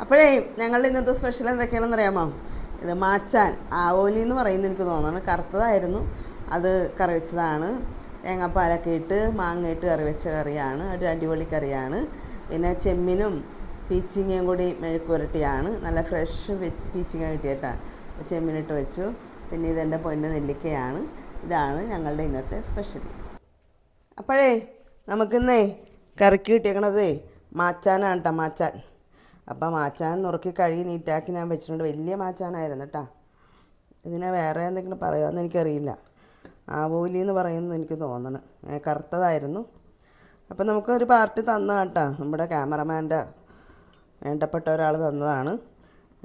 അപ്പോഴേ ഞങ്ങളുടെ ഇന്നത്തെ സ്പെഷ്യൽ എന്തൊക്കെയാണെന്ന് അറിയാമോ? ഇത് മാച്ചാൻ ആവോലി എന്ന് പറയുന്നത് എനിക്ക് തോന്നുന്നു. കറുത്തതായിരുന്നു. അത് കറി വെച്ചതാണ്. തേങ്ങാപ്പാലൊക്കെ ഇട്ട് മാങ്ങ ഇട്ട് കറി വെച്ച കറിയാണ്. ഒരു അടിപൊളി കറിയാണ്. പിന്നെ ചെമ്മിനും പീച്ചിങ്ങയും കൂടി മെഴുക്ക് പുരട്ടിയാണ്. നല്ല ഫ്രഷ് പീച്ചിങ്ങ കിട്ടിയേട്ടാ. ചെമ്മിനിട്ട് വെച്ചു. പിന്നെ ഇതെന്റെ പൊന്ന നെല്ലിക്കയാണ്. ഇതാണ് ഞങ്ങളുടെ ഇന്നത്തെ സ്പെഷ്യൽ അപ്പോഴേ നമുക്കിന്നേ കറിക്ക് കിട്ടിയേക്കണതേ മാച്ചാനാണ് കേട്ടോ മാച്ചാൻ. അപ്പം മാച്ചാൻ നുറുക്കി കഴുകി നീറ്റാക്കി ഞാൻ വെച്ചിട്ടുണ്ട്. വലിയ മാച്ചാനായിരുന്നു കേട്ടോ. ഇതിനെ വേറെ എന്തെങ്കിലും പറയുമെന്ന് എനിക്കറിയില്ല. ആവൂലി എന്ന് പറയുമെന്ന് എനിക്ക് തോന്നണം. കറുത്തതായിരുന്നു. അപ്പം നമുക്കൊരു പാർട്ടി തന്ന കേട്ടോ. നമ്മുടെ ക്യാമറമാന്റെ വേണ്ടപ്പെട്ട ഒരാൾ തന്നതാണ്.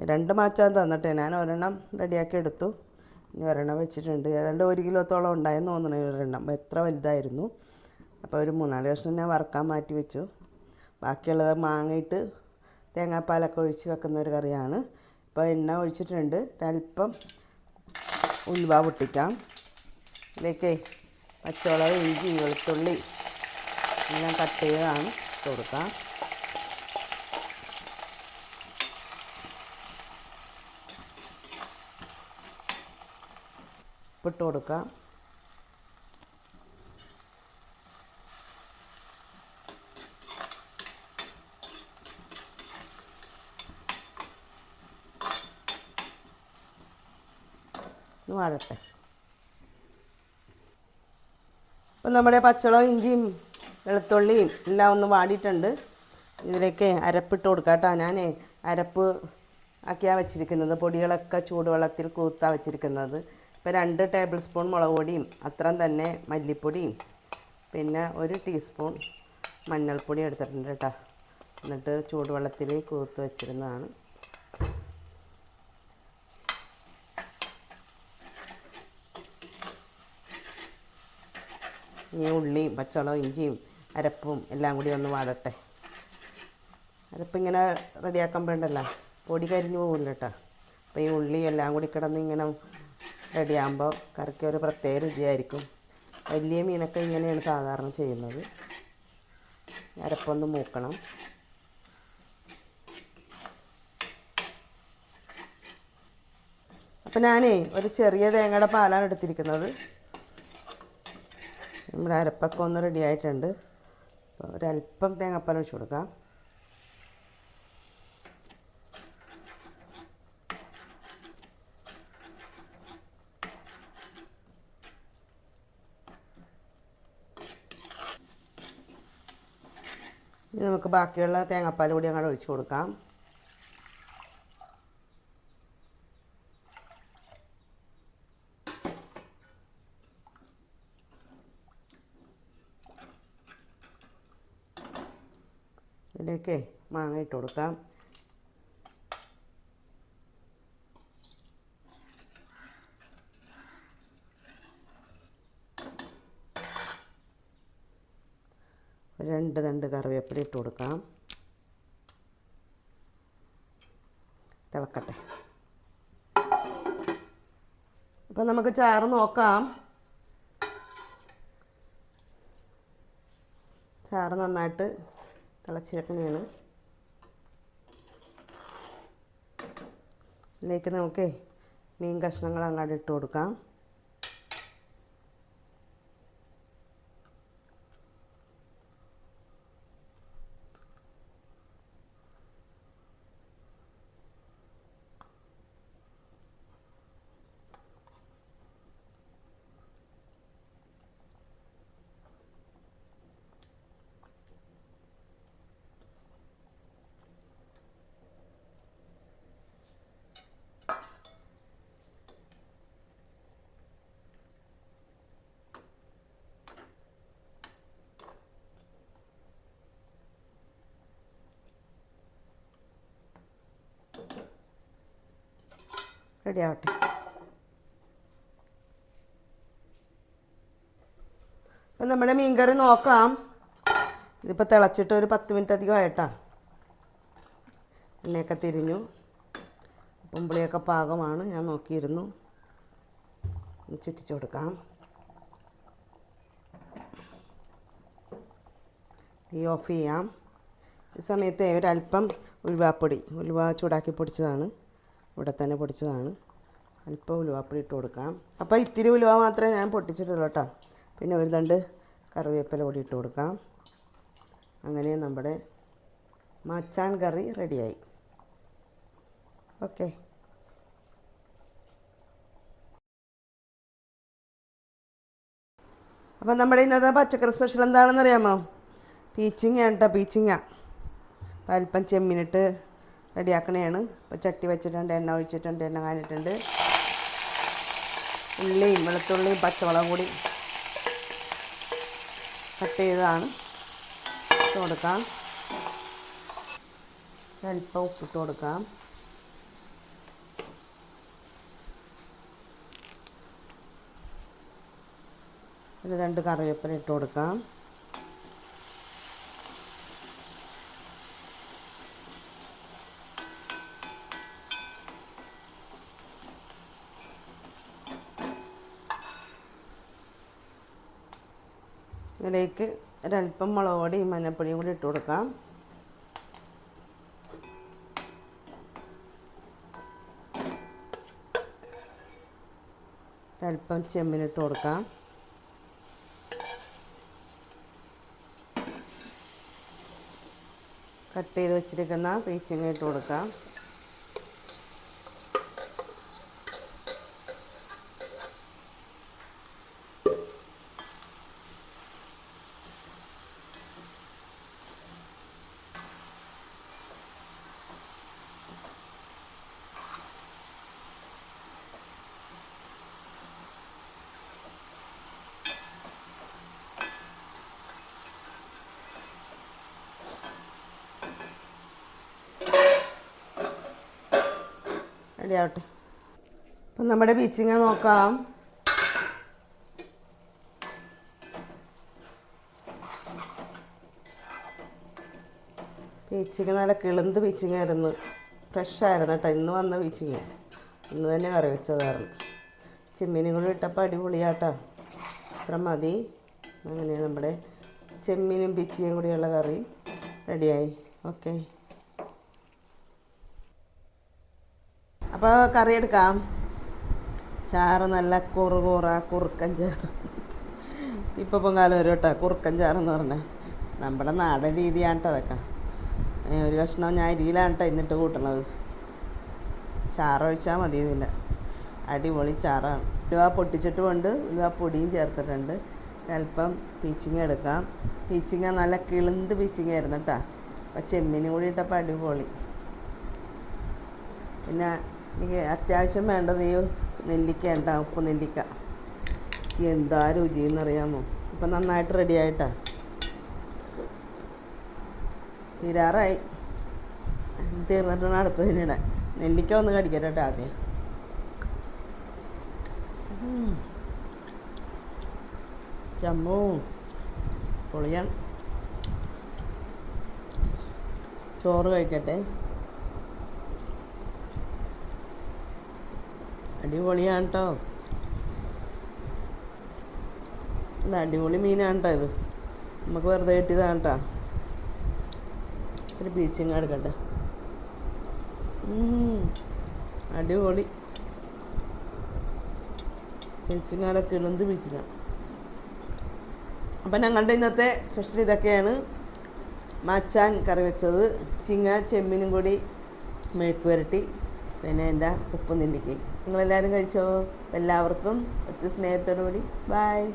രണ്ട് മാച്ചാൻ തന്നിട്ട് ഞാൻ ഒരെണ്ണം റെഡിയാക്കി എടുത്തു. ഇനി ഒരെണ്ണം വെച്ചിട്ടുണ്ട്. ഏതാണ്ട് ഒരു കിലോത്തോളം ഉണ്ടായെന്ന് തോന്നണ ഒരെണ്ണം. എത്ര വലുതായിരുന്നു. അപ്പോൾ ഒരു മൂന്നാൽ കഷ്ണം ഞാൻ വറുക്കാൻ മാറ്റി വെച്ചു. ബാക്കിയുള്ളത് മാങ്ങയിട്ട് തേങ്ങാപ്പാലൊക്കെ ഒഴിച്ച് വെക്കുന്ന ഒരു കറിയാണ്. ഇപ്പോൾ എണ്ണ ഒഴിച്ചിട്ടുണ്ട്. ഒരല്പം ഉലുവ പൊട്ടിക്കാം. ഇതിലേക്ക് പച്ചമുളക് ഇഞ്ചി വെളുത്തുള്ളി എല്ലാം കട്ട് ചെയ്തതാണ് കൊടുക്കാം. ഉപ്പിട്ട് കൊടുക്കാം. വാഴട്ടെ അപ്പം നമ്മുടെ പച്ചളവും ഇഞ്ചിയും വെളുത്തുള്ളിയും എല്ലാം ഒന്ന് വാടിയിട്ടുണ്ട്. ഇതിലേക്ക് അരപ്പിട്ട് കൊടുക്കാം കേട്ടോ. ഞാൻ അരപ്പ് ആക്കിയാണ് വെച്ചിരിക്കുന്നത്. പൊടികളൊക്കെ ചൂടുവെള്ളത്തിൽ കൂത്താ വെച്ചിരിക്കുന്നത്. ഇപ്പോൾ രണ്ട് ടേബിൾ സ്പൂൺ മുളക് പൊടിയും അത്രയും തന്നെ മല്ലിപ്പൊടിയും പിന്നെ ഒരു ടീസ്പൂൺ മഞ്ഞൾപ്പൊടി എടുത്തിട്ടുണ്ട് കേട്ടോ. എന്നിട്ട് ചൂടുവെള്ളത്തിൽ കൂത്ത് വെച്ചിരുന്നതാണ്. ഈ ഉള്ളിയും പച്ചവളവും ഇഞ്ചിയും അരപ്പും എല്ലാം കൂടി ഒന്ന് വാടട്ടെ. അരപ്പ് ഇങ്ങനെ റെഡിയാക്കാൻ വേണ്ടല്ലോ പൊടി കരിഞ്ഞു പോകില്ല കേട്ടോ അപ്പോൾ ഈ ഉള്ളി എല്ലാം കൂടി കിടന്ന് ഇങ്ങനെ റെഡിയാകുമ്പോൾ കറിക്ക് ഒരു പ്രത്യേക രുചിയായിരിക്കും. വലിയ മീനൊക്കെ ഇങ്ങനെയാണ് സാധാരണ ചെയ്യുന്നത്. അരപ്പൊന്ന് മൂക്കണം. അപ്പം ഞാനേ ഒരു ചെറിയ തേങ്ങയുടെ പാലാണ് എടുത്തിരിക്കുന്നത്. നമ്മുടെ അരപ്പൊക്കെ ഒന്ന് റെഡി ആയിട്ടുണ്ട്. ഒരല്പം തേങ്ങാപ്പാൽ ഒഴിച്ചു കൊടുക്കാം. ഇനി നമുക്ക് ബാക്കിയുള്ള തേങ്ങാപ്പാൽ കൂടി അങ്ങോട്ട് ഒഴിച്ചു കൊടുക്കാം. ഇതിലേക്ക് മാങ്ങ ഇട്ട് കൊടുക്കാം. രണ്ട് രണ്ട് തണ്ട് കറിവേപ്പില ഇട്ട് കൊടുക്കാം. തിളക്കട്ടെ. അപ്പം നമുക്ക് ചാറ് നോക്കാം. ചാറ് നന്നായിട്ട് തിളച്ചിരിക്കണയാണ് ഇതിലേക്ക് നമുക്ക് മീൻ കഷ്ണങ്ങൾ അങ്ങോട്ട് ഇട്ട് കൊടുക്കാം. റെഡി ആവട്ടെ അപ്പം നമ്മുടെ മീൻകറി നോക്കാം. ഇതിപ്പോൾ തിളച്ചിട്ട് ഒരു പത്ത് മിനിറ്റ് അധികം ആയിട്ടാ. എണ്ണയൊക്കെ തിരിഞ്ഞു. പുമ്പിളിയൊക്കെ പാകമാണ്. ഞാൻ നോക്കിയിരുന്നു. ചുറ്റിച്ച് കൊടുക്കാം. തീ ഓഫ് ചെയ്യാം. ഈ സമയത്ത് ഒരല്പം ഉലുവാപ്പൊടി. ഉലുവ ചൂടാക്കി പൊടിച്ചതാണ്. ഇവിടെ തന്നെ പൊടിച്ചതാണ്. അല്പം ഉലുവാപ്പൊടി ഇട്ട് കൊടുക്കാം. അപ്പോൾ ഇത്തിരി ഉലുവ മാത്രമേ ഞാൻ പൊട്ടിച്ചിട്ടുള്ളൂ കേട്ടോ. പിന്നെ ഒരു തണ്ട് കറിവേപ്പില കൂടി ഇട്ട് കൊടുക്കാം. അങ്ങനെ നമ്മുടെ മച്ചാൻ കറി റെഡിയായി. ഓക്കെ. അപ്പം നമ്മുടെ ഇന്നത്തെ പച്ചക്കറി സ്പെഷ്യൽ എന്താണെന്ന് അറിയാമോ? പീച്ചിങ്ങ കേട്ടോ പീച്ചിങ്ങ. അപ്പം അല്പം ചെമ്മീനിട്ട് റെഡിയാക്കണേയാണ് ഇപ്പം ചട്ടി വെച്ചിട്ടുണ്ട് എണ്ണ ഒഴിച്ചിട്ടുണ്ട് എണ്ണ കാനിട്ടുണ്ട് ഉള്ളിയും വെളുത്തുള്ളിയും പച്ചമുളകും കൂടി കട്ട് ചെയ്തതാണ്. ഇട്ട് കൊടുക്കാം. അല്പം ഉപ്പിട്ട് കൊടുക്കാം. ഇത് രണ്ട് കറിവേപ്പില ഇട്ട് കൊടുക്കാം. ഇതിലേക്ക് ഒരല്പം മുളക് പൊടിയും മഞ്ഞപ്പൊടിയും കൂടി ഇട്ട് കൊടുക്കാം. ഒരല്പം ചെമ്മിനിട്ട് കൊടുക്കാം. കട്ട് ചെയ്ത് വെച്ചിരിക്കുന്ന പീച്ചിങ്ങ ഇട്ട് കൊടുക്കാം. റെഡി ആവട്ടെ അപ്പം നമ്മുടെ ബീച്ചിങ്ങ നോക്കാം. ബീച്ചിങ്ങ നല്ല കിളുന്ത് ആയിരുന്നു ഫ്രഷായിരുന്നു കേട്ടോ. ഇന്ന് വന്ന ബീച്ചിങ്ങ. ഇന്ന് തന്നെ കറി വെച്ചതായിരുന്നു. ചെമ്മീനും കൂടി ഇട്ടപ്പോൾ അടിപൊളിയാട്ടോ. അത്ര മതി. അങ്ങനെ നമ്മുടെ ചെമ്മീനും ബീച്ചിയും കൂടിയുള്ള കറി. റെഡിയായി ഓക്കെ അപ്പോൾ കറി എടുക്കാം. ചാറ് നല്ല കുറു കൂറ കുറുക്കൻ ചാറ്. ഇപ്പോൾ പൊങ്കാലം വരും കേട്ടോ കുറുക്കൻ ചാറെന്ന് പറഞ്ഞാൽ നമ്മുടെ നാടൻ രീതിയാണ് കേട്ടോ അതൊക്കെ. ഒരു കഷ്ണം ഞാൻ അരിയിലാണ് കേട്ടോ എന്നിട്ട് കൂട്ടണത്. ചാറൊഴിച്ചാൽ മതി ഇതിന്റെ അടിപൊളി ചാറാണ്. ഉലുവ പൊട്ടിച്ചിട്ടുമുണ്ട് ഉലുവ പൊടിയും ചേർത്തിട്ടുണ്ട്. അല്പം പീച്ചിങ് എടുക്കാം. പീച്ചിങ്ങ നല്ല കിളുന്ത് പീച്ചിങ് ആയിരുന്നു കേട്ടോ അപ്പോൾ ചെമ്മീനും കൂടി ഇട്ടപ്പോൾ അടിപൊളി. പിന്നെ എനിക്ക് അത്യാവശ്യം വേണ്ട ഈ നെല്ലിക്ക ഉണ്ടാ ഉപ്പ് നെല്ലിക്ക. എന്താ രുചി എന്നറിയാമോ ഇപ്പം നന്നായിട്ട് റെഡി ആയിട്ടാ. തീരാറായി. തീർന്നിട്ടാണ് അടുത്തതിനിടെ നെല്ലിക്ക ഒന്ന് കടിക്കട്ടെ കേട്ടോ ആദ്യം. ചമ്മൂ പൊളിയാണ് ചോറ് കഴിക്കട്ടെ. അടിപൊളിയാണ് കേട്ടോ ഇത് അടിപൊളി മീനാണ് കേട്ടോ ഇത്. നമുക്ക് വെറുതെ കിട്ടിയതാണ് കേട്ടോ ഒരു ബീച്ചിങ് എടുക്കട്ടെ. അടിപൊളി. ബീച്ചിങ്ങാലൊക്കെ ഇളുന്ത് ബീച്ചിങ്ങ അപ്പം ഞങ്ങളുടെ ഇന്നത്തെ സ്പെഷ്യൽ ഇതൊക്കെയാണ്. മച്ചാൻ കറി വെച്ചത്. ചിങ്ങ ചെമ്മീനും കൂടി മെഴുക്ക് പുരട്ടി പിന്നെ എന്റെ ഉപ്പ് നെല്ലിക്കയും നിങ്ങളെല്ലാവരും കഴിച്ചോ? എല്ലാവർക്കും ഒത്തിരി സ്നേഹത്തോടു കൂടി ബായ്